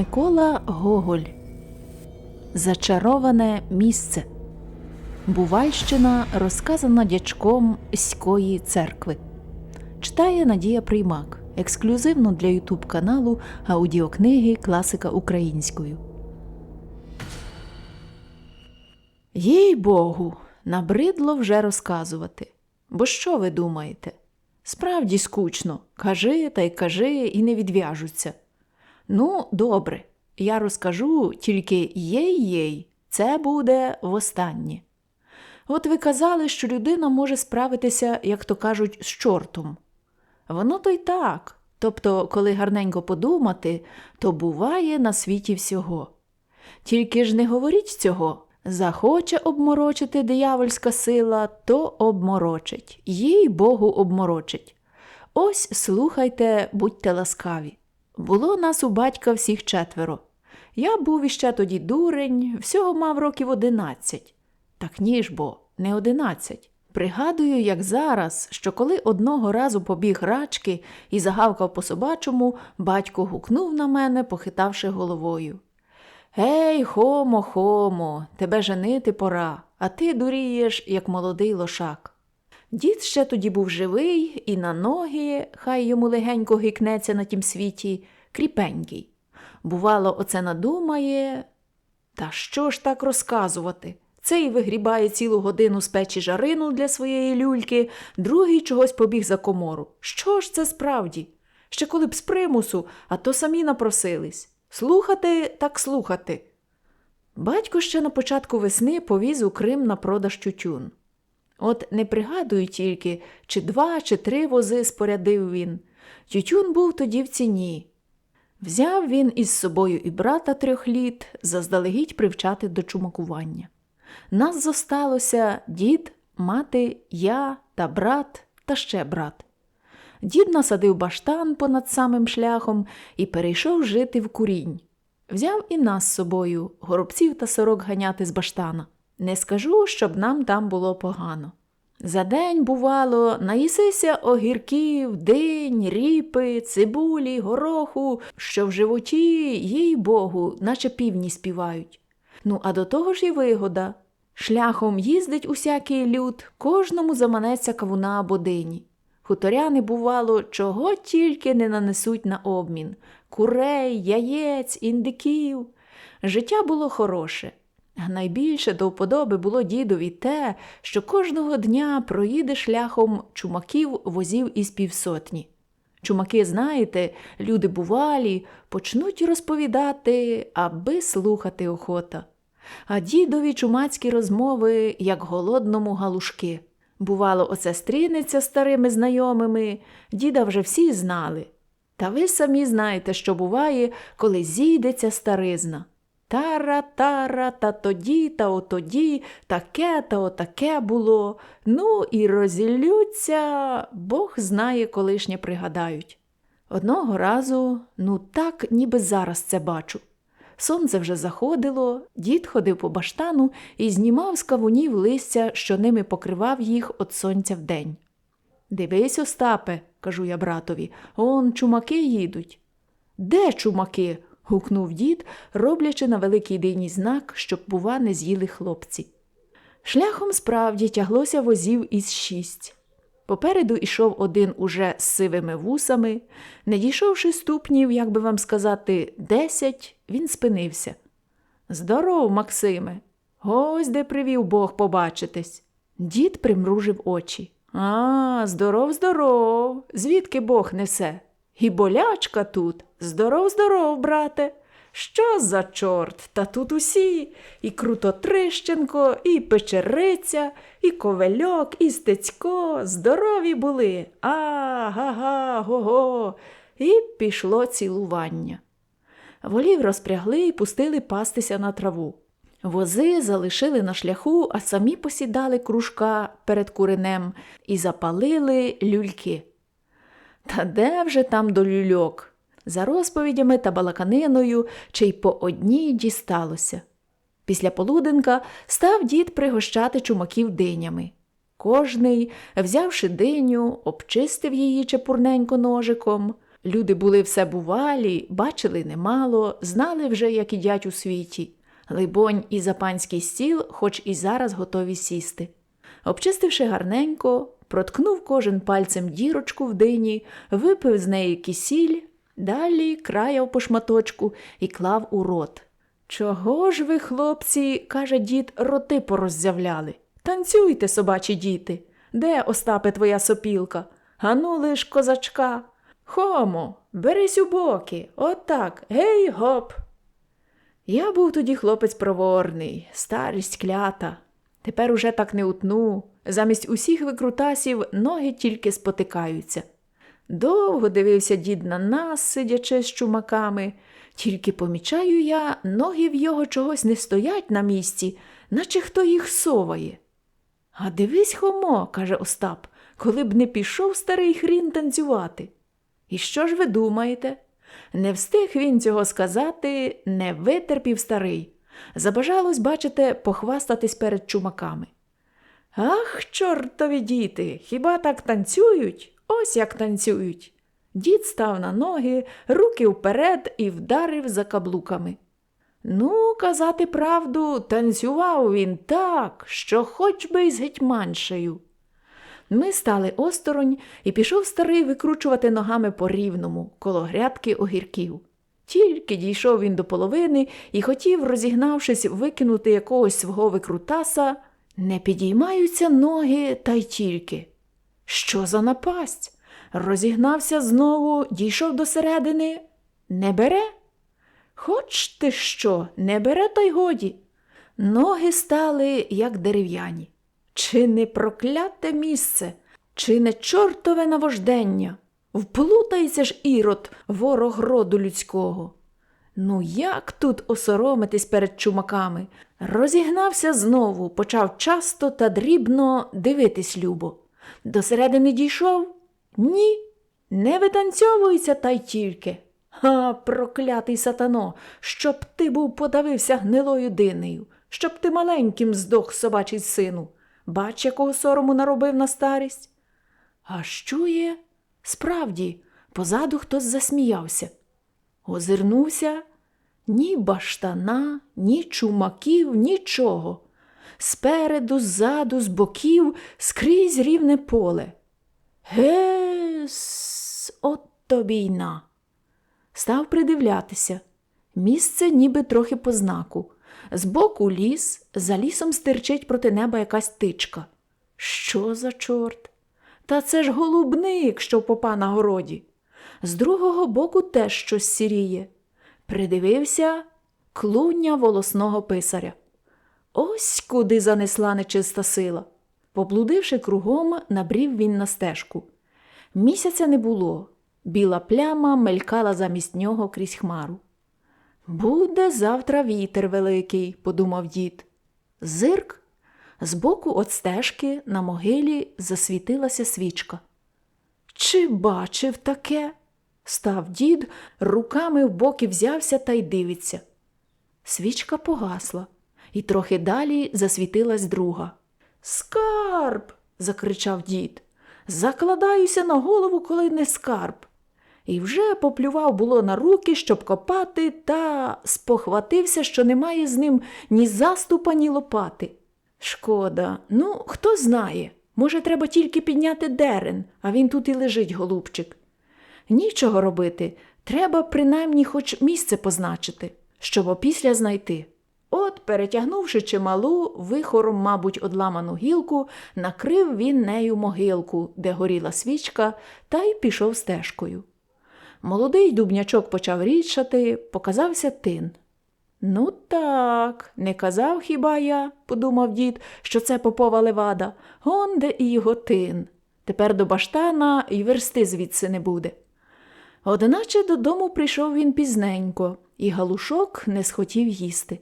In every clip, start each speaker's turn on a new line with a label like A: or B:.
A: Микола Гоголь Зачароване місце. Бувальщина розказана дячком Ської церкви. Читає Надія Приймак. Ексклюзивно для Ютуб каналу аудіокниги Класика українською. Їй Богу, набридло вже розказувати. Бо що ви думаєте? Справді скучно. Кажи та й кажи і не відв'яжуться. Ну, добре, я розкажу тільки єй-єй, це буде востаннє. От ви казали, що людина може справитися, як то кажуть, з чортом. Воно то й так. Тобто, коли гарненько подумати, то буває на світі всього. Тільки ж не говоріть цього. Захоче обморочити диявольська сила, то обморочить, їй Богу обморочить. Ось слухайте, будьте ласкаві. Було нас у батька всіх четверо. Я був іще тоді дурень, всього мав років одинадцять. Так ні ж бо, не одинадцять. Пригадую, як зараз, що коли одного разу побіг рачки і загавкав по собачому, батько гукнув на мене, похитавши головою. Ей, хомо, хомо, тебе женити пора, а ти дурієш, як молодий лошак. Дід ще тоді був живий і на ноги, хай йому легенько гикнеться на тім світі, кріпенький. Бувало, оце надумає. Та що ж так розказувати? Цей вигрібає цілу годину з печі жарину для своєї люльки, другий чогось побіг за комору. Що ж це справді? Ще коли б з примусу, а то самі напросились. Слухати так слухати. Батько ще на початку весни повіз у Крим на продаж тютюн. От не пригадую тільки, чи два, чи три вози спорядив він. Тютюн був тоді в ціні. Взяв він із собою і брата трьох літ, заздалегідь привчати до чумакування. Нас зосталося дід, мати, я та брат та ще брат. Дід насадив баштан понад самим шляхом і перейшов жити в курінь. Взяв і нас з собою, горобців та сорок ганяти з баштана. Не скажу, щоб нам там було погано. За день, бувало, наїсися огірків, динь, ріпи, цибулі, гороху, що в животі, їй Богу, наче півні співають. Ну, а до того ж і вигода. Шляхом їздить усякий люд, кожному заманеться кавуна або дині. Хуторяни, бувало, чого тільки не нанесуть на обмін курей, яєць, індиків. Життя було хороше. Найбільше до вподоби було дідові те, що кожного дня проїде шляхом чумаків возів із півсотні. Чумаки, знаєте, люди бувалі, почнуть розповідати, аби слухати охота. А дідові чумацькі розмови, як голодному галушки. Бувало, оце стрінеться старими знайомими, діда вже всі знали. Та ви самі знаєте, що буває, коли зійдеться старизна. Тара, тара, та тоді, та отоді, таке та отаке було. Ну і розіллються, Бог знає, колишнє пригадають. Одного разу, ну так, ніби зараз це бачу. Сонце вже заходило, дід ходив по баштану і знімав з кавунів листя, що ними покривав їх від сонця вдень. Дивись, Остапе, кажу я братові, он чумаки їдуть. Де чумаки? Гукнув дід, роблячи на великий дині знак, щоб, бува, не з'їли хлопці. Шляхом справді тяглося возів із шість. Попереду йшов один уже з сивими вусами. Не дійшовши ступнів, як би вам сказати, десять, він спинився. Здоров, Максиме, ось де привів Бог побачитись. Дід примружив очі. А, здоров, здоров, звідки Бог несе? І болячка тут. Здоров, здоров, брате. Що за чорт? Та тут усі і Крутотрищенко, і Печериця, і Ковельок, і Стецько здорові були. А, га-га, го-го. І пішло цілування. Волів розпрягли і пустили пастися на траву. Вози залишили на шляху, а самі посідали кружка перед куренем і запалили люльки. Та де вже там до люльок? За розповідями та балаканиною, чи й по одній дісталося. Після полуденка став дід пригощати чумаків динями. Кожний, взявши диню, обчистив її чепурненько ножиком, Люди були все бувалі, бачили немало, знали вже, як ідять у світі. Либонь, і за панський стіл, хоч і зараз готові сісти. Обчистивши гарненько, проткнув кожен пальцем дірочку в дині, випив з неї кисіль, далі краяв по шматочку і клав у рот. Чого ж ви, хлопці, каже дід, роти пороззявляли? Танцюйте, собачі діти. Де, Остапе, твоя сопілка? Ану лиш козачка. Хомо, берись у боки, отак, гей гоп. Я був тоді хлопець проворний, старість клята. Тепер уже так не утну. Замість усіх викрутасів ноги тільки спотикаються. Довго дивився дід на нас, сидячи з чумаками, тільки помічаю я, ноги в його чогось не стоять на місці, наче хто їх соває. А дивись, хомо, каже Остап, коли б не пішов старий хрін танцювати. І що ж ви думаєте? Не встиг він цього сказати, не витерпів старий. Забажалось, бачите, похвастатись перед чумаками. Ах, чортові діти, хіба так танцюють? Ось як танцюють. Дід став на ноги, руки вперед і вдарив за каблуками. Ну, казати правду, танцював він так, що хоч би й з гетьманшею. Ми стали осторонь, і пішов старий викручувати ногами по рівному, коло грядки огірків. Тільки дійшов він до половини і хотів, розігнавшись, викинути якогось свого викрутаса, не підіймаються ноги та й тільки. Що за напасть? Розігнався знову, дійшов до середини. Не бере? Хоч ти що, не бере, та й годі. Ноги стали, як дерев'яні. Чи не прокляте місце, чи не чортове навождення? Вплутається ж ірод, ворог роду людського. Ну, як тут осоромитись перед чумаками? Розігнався знову, почав часто та дрібно дивитись любо. До середини дійшов? Ні, не витанцьовується та й тільки. Ха, проклятий сатано, щоб ти був подавився гнилою динею, щоб ти маленьким здох собачий сину. Бач, якого сорому наробив на старість. А що є? Справді, позаду хтось засміявся. Озирнувся ні баштана, ні чумаків, нічого. Спереду, ззаду, з боків, скрізь рівне поле. Гес, от тобі й на. Став придивлятися. Місце ніби трохи по знаку. Збоку ліс, за лісом стирчить проти неба якась тичка. Що за чорт? Та це ж голубник, що попа на городі. З другого боку теж щось сіріє. Придивився клуння волосного писаря. Ось куди занесла нечиста сила. Поблудивши кругом, набрів він на стежку. Місяця не було. Біла пляма мелькала замість нього крізь хмару. Буде завтра вітер великий, подумав дід. Зирк. Збоку от стежки на могилі засвітилася свічка. Чи бачив таке? Став дід, руками в боки взявся та й дивиться. Свічка погасла, і трохи далі засвітилась друга. Скарб. закричав дід. Закладаюся на голову, коли не скарб. І вже поплював було на руки, щоб копати, та спохватився, що немає з ним ні заступа, ні лопати. Шкода, ну, хто знає. Може, треба тільки підняти дерен, а він тут і лежить, голубчик. Нічого робити, треба принаймні хоч місце позначити, щоб опісля знайти. От, перетягнувши чималу, вихором, мабуть, одламану гілку, накрив він нею могилку, де горіла свічка, та й пішов стежкою. Молодий дубнячок почав рідшати, показався тин. Ну так, не казав хіба я, подумав дід, що це попова левада, он де і його тин. Тепер до баштана й версти звідси не буде. Одначе додому прийшов він пізненько, і галушок не схотів їсти.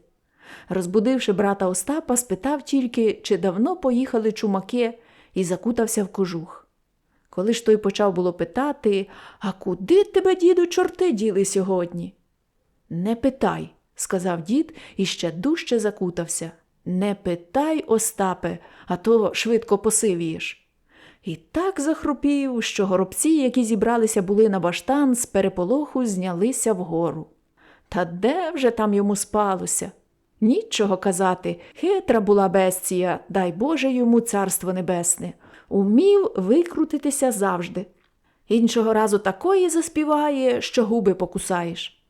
A: Розбудивши брата Остапа, спитав тільки, чи давно поїхали чумаки, і закутався в кожух. Коли ж той почав було питати, а куди тебе, діду, чорти діли сьогодні? Не питай, сказав дід і ще дужче закутався. Не питай, Остапе, а то швидко посивієш. І так захропів, що горобці, які зібралися були на баштан, з переполоху знялися вгору. Та де вже там йому спалося? Нічого казати, хитра була бестія, дай Боже йому царство небесне. Умів викрутитися завжди. Іншого разу такої заспіває, що губи покусаєш.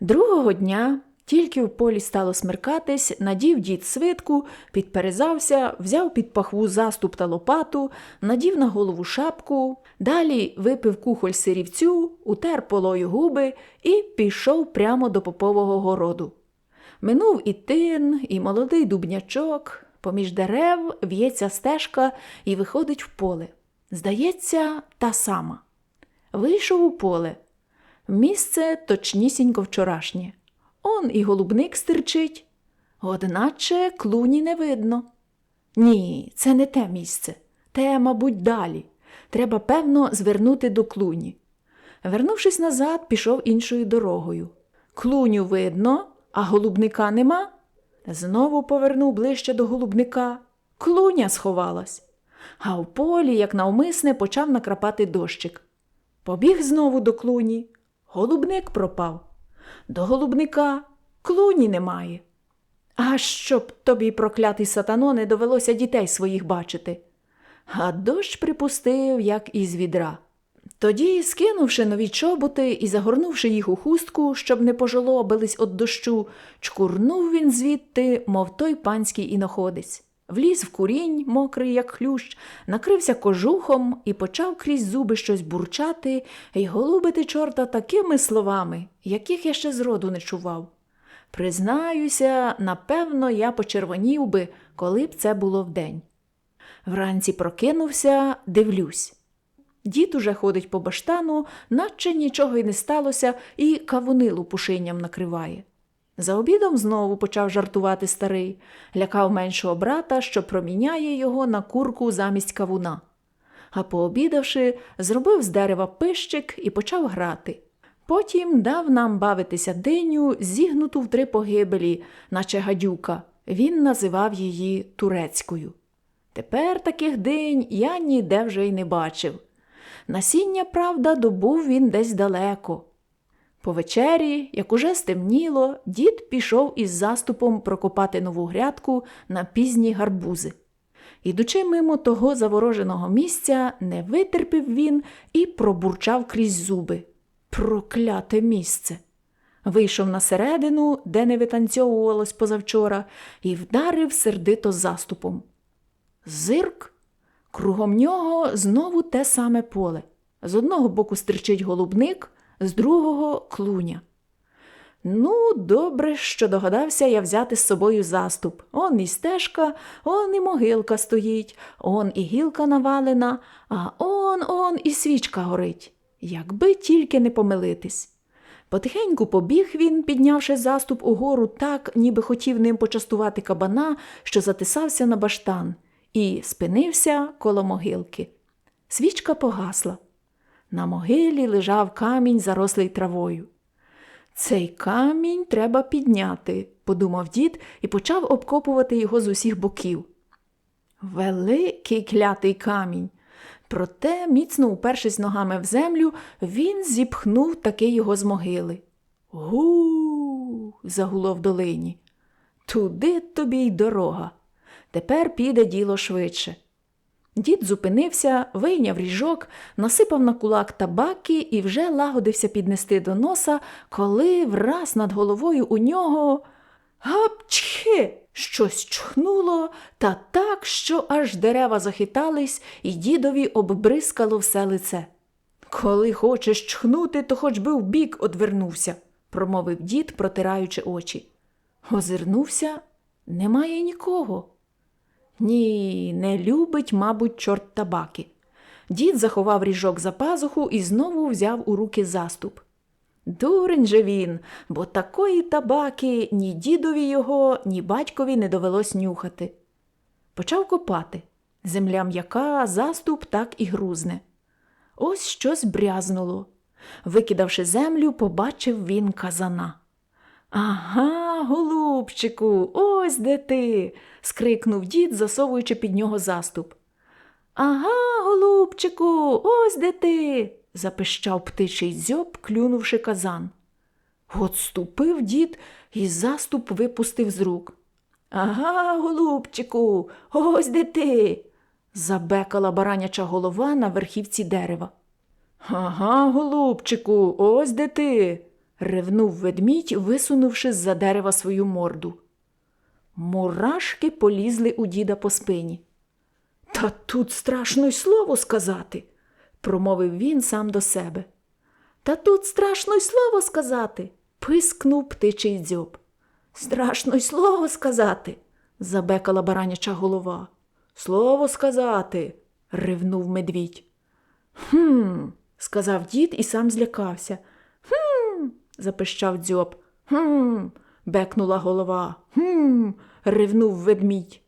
A: Другого дня, тільки в полі стало смеркатись, надів дід свитку, підперезався, взяв під пахву заступ та лопату, надів на голову шапку, далі випив кухоль сирівцю, утер полою губи і пішов прямо до попового городу. Минув і тин, і молодий дубнячок, поміж дерев в'ється стежка і виходить в поле. Здається, та сама. Вийшов у поле. Місце точнісінько вчорашнє. Он і голубник стирчить, одначе клуні не видно. Ні, це не те місце. Те, мабуть, далі. Треба, певно, звернути до клуні. Вернувшись назад, пішов іншою дорогою. Клуню видно, а голубника нема. Знову повернув ближче до голубника. Клуня сховалась. А в полі, як навмисне, почав накрапати дощик. Побіг знову до клуні. Голубник пропав. До голубника клуні немає. А щоб тобі, проклятий сатано, не довелося дітей своїх бачити. А дощ припустив, як із відра. Тоді, скинувши нові чоботи і загорнувши їх у хустку, щоб не пожолобились від дощу, чкурнув він звідти, мов той панський іноходець. Вліз в курінь, мокрий, як хлющ, накрився кожухом і почав крізь зуби щось бурчати і голубити чорта такими словами, яких я ще зроду не чував. Признаюся, напевно, я почервонів би, коли б це було вдень. Вранці прокинувся, дивлюсь. Дід уже ходить по баштану, наче нічого й не сталося, і кавуни лупушинням накриває. За обідом знову почав жартувати старий, лякав меншого брата, що проміняє його на курку замість кавуна. А пообідавши, зробив з дерева пищик і почав грати. Потім дав нам бавитися диню, зігнуту в три погибелі, наче гадюка. Він називав її турецькою. Тепер таких динь я ніде вже й не бачив. Насіння, правда, добув він десь далеко. По вечері, як уже стемніло, дід пішов із заступом прокопати нову грядку на пізні гарбузи. Ідучи мимо того завороженого місця, не витерпів він і пробурчав крізь зуби. Прокляте місце! Вийшов на середину, де не витанцьовувалось позавчора, і вдарив сердито заступом. Зирк. Кругом нього знову те саме поле. З одного боку стричить голубник, з другого клуня. Ну, добре, що догадався я взяти з собою заступ. Он і стежка, он і могилка стоїть, он і гілка навалена, а он он і свічка горить. Якби тільки не помилитись. Потихеньку побіг він, піднявши заступ угору так, ніби хотів ним почастувати кабана, що затисався на баштан, і спинився коло могилки. Свічка погасла. На могилі лежав камінь, зарослий травою. Цей камінь треба підняти, подумав дід і почав обкопувати його з усіх боків. Великий клятий камінь. Проте, міцно упершись ногами в землю, він зіпхнув таки його з могили. Гу. загуло в долині. Туди тобі й дорога. Тепер піде діло швидше. Дід зупинився, вийняв ріжок, насипав на кулак табаки і вже лагодився піднести до носа, коли враз над головою у нього гапчхи! Щось чхнуло та так, що аж дерева захитались, і дідові оббризкало все лице. Коли хочеш чхнути, то хоч би вбік одвернувся, промовив дід, протираючи очі. Озирнувся немає нікого. Ні, не любить, мабуть, чорт табаки. Дід заховав ріжок за пазуху і знову взяв у руки заступ. Дурень же він, бо такої табаки ні дідові його, ні батькові не довелось нюхати. Почав копати. Земля м'яка, заступ так і грузне. Ось щось брязнуло. Викидавши землю, побачив він казана. Ага, голубчику, ось де ти. скрикнув дід, засовуючи під нього заступ. Ага, голубчику, ось де ти. запищав птичий дзьоб, клюнувши казан. От ступив дід і заступ випустив з рук. Ага, голубчику, ось де ти. забекала бараняча голова на верхівці дерева. Ага, голубчику, ось де ти. Ревнув ведмідь, висунувши з-за дерева свою морду. Мурашки полізли у діда по спині. Та тут страшно й слово сказати, промовив він сам до себе. Та тут страшно й слово сказати, пискнув птичий дзьоб. Страшно й слово сказати, забекала бараняча голова. Слово сказати, ревнув медвідь. Хм, сказав дід і сам злякався. Запищав дзьоб. Хм, бекнула голова. Хм, ревнув ведмідь.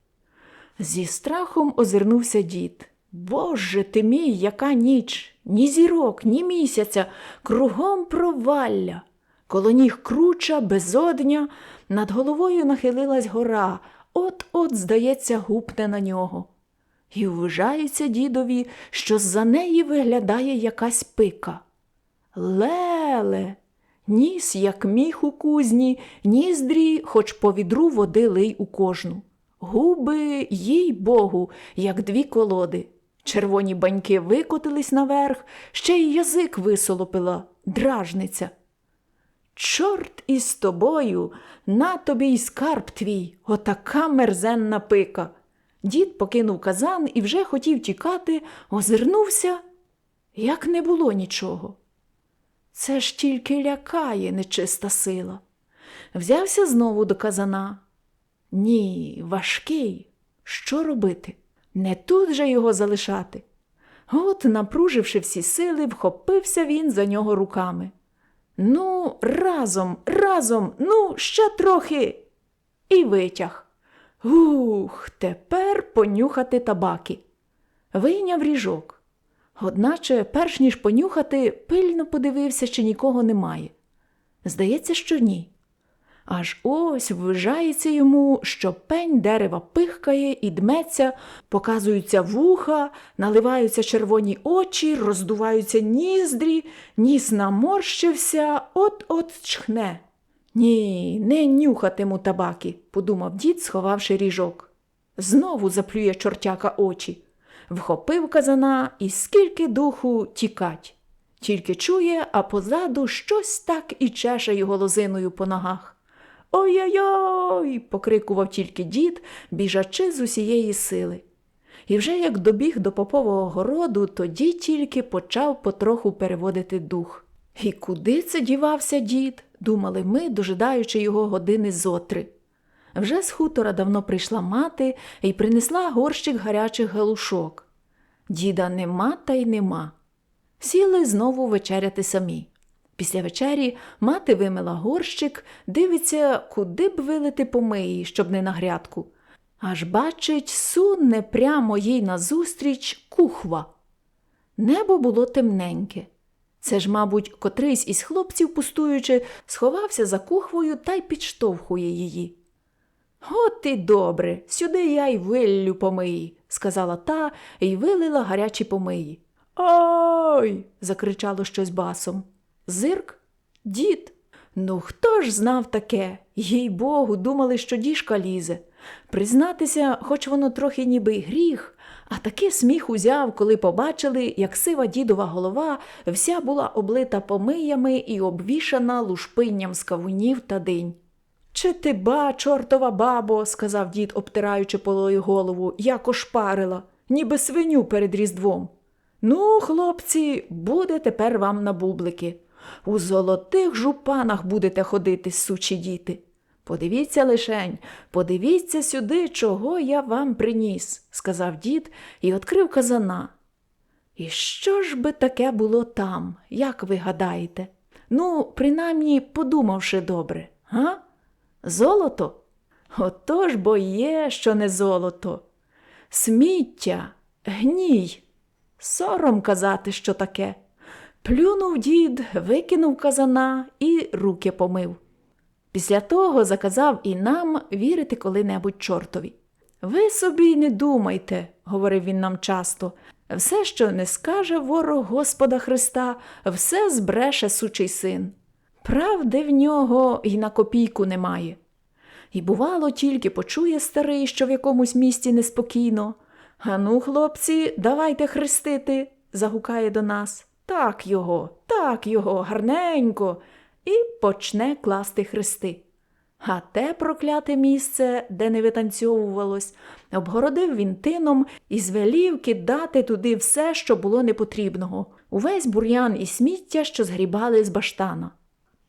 A: Зі страхом озирнувся дід. Боже ти мій, яка ніч, ні зірок, ні місяця, кругом провалля. Коло ніг круча, безодня, над головою нахилилась гора, от-от, здається, гупне на нього. І вважається дідові, що за неї виглядає якась пика. Леле, ніс, як міх у кузні, ніздрі, хоч по відру води лий у кожну. Губи, їй богу, як дві колоди. Червоні баньки викотились наверх, ще й язик висолопила, дражниця. Чорт із тобою, на тобі й скарб твій, отака мерзенна пика. Дід покинув казан і вже хотів тікати, озирнувся, як не було нічого. Це ж тільки лякає нечиста сила. Взявся знову до казана. Ні, важкий. Що робити? Не тут же його залишати. От, напруживши всі сили, вхопився він за нього руками. Ну, разом, разом, ну, ще трохи. І витяг. Ух, тепер понюхати табаки. Вийняв ріжок. Одначе, перш ніж понюхати, пильно подивився, чи нікого немає. Здається, що ні. Аж ось ввижається йому, що пень дерева пихкає і дметься, показуються вуха, наливаються червоні очі, роздуваються ніздрі, ніс наморщився, от-от чхне. Ні, не нюхатиму табаки, подумав дід, сховавши ріжок. Знову заплює чортяка очі. Вхопив казана і скільки духу тікать. Тільки чує, а позаду щось так і чеше його лозиною по ногах. Ой-ой-ой. покрикував тільки дід, біжачи з усієї сили. І вже як добіг до попового городу, тоді тільки почав потроху переводити дух. І куди це дівався дід? думали ми, дожидаючи його години зотри. Вже з хутора давно прийшла мати і принесла горщик гарячих галушок. Діда нема та й нема. Сіли знову вечеряти самі. Після вечері мати вимила горщик, дивиться, куди б вилити помиї, щоб не на грядку. Аж бачить, суне прямо їй назустріч кухва. Небо було темненьке. Це ж, мабуть, котрийсь із хлопців, пустуючи, сховався за кухвою та й підштовхує її. От і добре, сюди я й виллю помиї, сказала та й вилила гарячі помиї. Ой. закричало щось басом. Зирк? Дід. Ну хто ж знав таке? Їй богу, думали, що діжка лізе. Признатися, хоч воно трохи ніби й гріх, а таки сміх узяв, коли побачили, як сива дідова голова вся була облита помиями і обвішана лушпинням з кавунів та динь. Чи ти ба, чортова бабо, сказав дід, обтираючи полою голову, як ошпарила, ніби свиню перед різдвом. Ну, хлопці, буде тепер вам на бублики. У золотих жупанах будете ходити, сучі діти. Подивіться лишень, подивіться сюди, чого я вам приніс, сказав дід і відкрив казана. І що ж би таке було там, як ви гадаєте? Ну, принаймні, подумавши добре, га? Золото? Отож бо є, що не золото. Сміття, гній. Сором казати, що таке. Плюнув дід, викинув казана і руки помив. Після того заказав і нам вірити коли-небудь чортові. Ви собі не думайте, говорив він нам часто. Все, що не скаже ворог Господа Христа, все збреше сучий син. Правди в нього й на копійку немає. І бувало, тільки почує старий, що в якомусь місті неспокійно. Ану, хлопці, давайте хрестити, загукає до нас. Так його, так його, гарненько, і почне класти хрести. А те прокляте місце, де не витанцьовувалось, обгородив він тином і звелів кидати туди все, що було непотрібного, увесь бур'ян і сміття, що згрібали з баштана.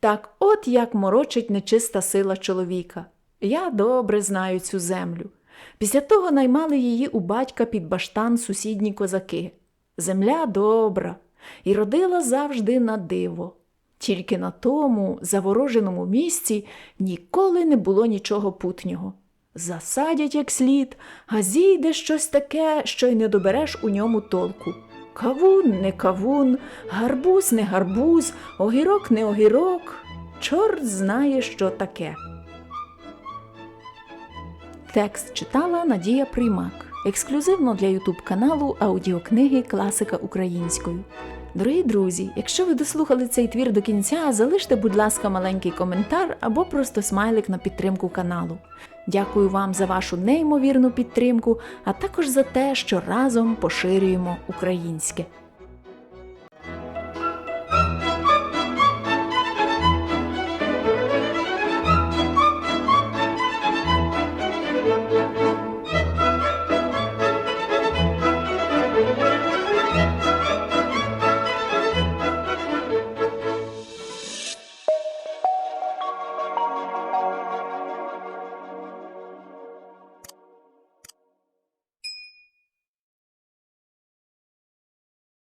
A: Так от як морочить нечиста сила чоловіка. Я добре знаю цю землю. Після того наймали її у батька під баштан сусідні козаки. Земля добра і родила завжди на диво. Тільки на тому завороженому місці ніколи не було нічого путнього. Засадять як слід, а зійде щось таке, що й не добереш у ньому толку. Кавун не кавун, гарбуз не гарбуз, огірок не огірок. Чорт знає, що таке. Текст читала Надія Приймак. Ексклюзивно для Ютуб каналу аудіокниги Класика українською. Дорогі друзі, якщо ви дослухали цей твір до кінця, залиште, будь ласка, маленький коментар або просто смайлик на підтримку каналу. Дякую вам за вашу неймовірну підтримку, а також за те, що разом поширюємо українське.